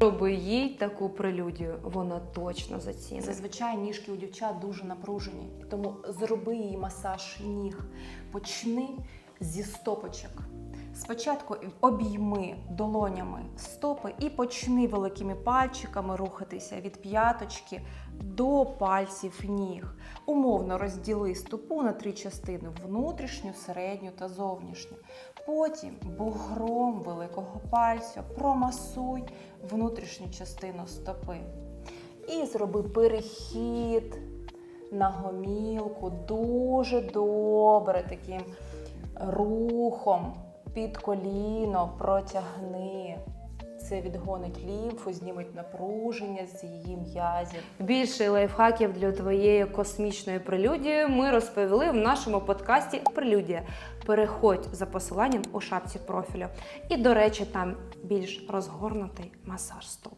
Роби їй таку прелюдію, вона точно зацінить. Зазвичай ніжки у дівчат дуже напружені, тому зроби їй масаж ніг. Почни зі стопочок. Спочатку обійми долонями стопи і почни великими пальчиками рухатися від п'яточки до пальців ніг. Умовно розділи стопу на три частини: внутрішню, середню та зовнішню. Потім бугром великого пальця промасуй внутрішню частину стопи. І зроби перехід на гомілку дуже добре таким рухом під коліно протягни. Це відгонить лімфу, зніметь напруження з її м'язів. Більше лайфхаків для твоєї космічної прелюдії ми розповіли в нашому подкасті Прелюдія. Переходь за посиланням у шапці профілю. І, до речі, там більш розгорнутий масаж стоп.